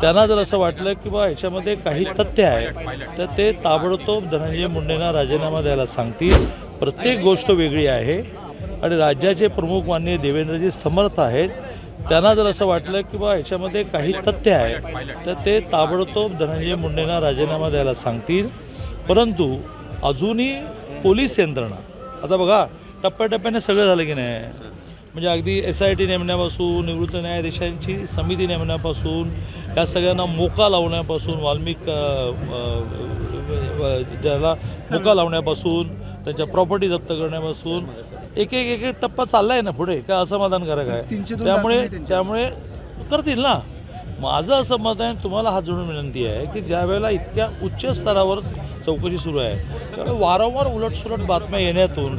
त्यांना जर असं वाटलं की बा ह्याच्यामध्ये काही तथ्य आहे तर ते ताबडतोब धनंजय मुंडेंना राजीनामा द्यायला सांगतील. प्रत्येक गोष्ट वेगळी आहे आणि राज्याचे प्रमुख माननीय देवेंद्रजी समर्थ आहेत. त्यांना जर असं वाटलं की बा ह्याच्यामध्ये काही तथ्य आहे तर ते ताबडतोब धनंजय मुंडेंना राजीनामा द्यायला सांगतील. परंतु अजूनही पोलीस यंत्रणा आता बघा टप्प्याटप्प्याने सगळं झालं की नाही? म्हणजे अगदी एस आय टी नेमण्यापासून निवृत्त न्यायाधीशांची समिती नेमण्यापासून या सगळ्यांना मोका लावण्यापासून वाल्मिक ज्याला मोका लावण्यापासून त्यांच्या प्रॉपर्टी जप्त करण्यापासून एक एक एक एक टप्पा चालला आहे ना पुढे काय असमाधानकारक आहे? त्यामुळे त्यामुळे करतील ना? माझं असं मत आहे तुम्हाला हात जोडून विनंती आहे की ज्या वेळेला इतक्या उच्च स्तरावर चौकशी सुरू आहे त्यावेळेला वारंवार उलटसुलट बातम्या येण्यातून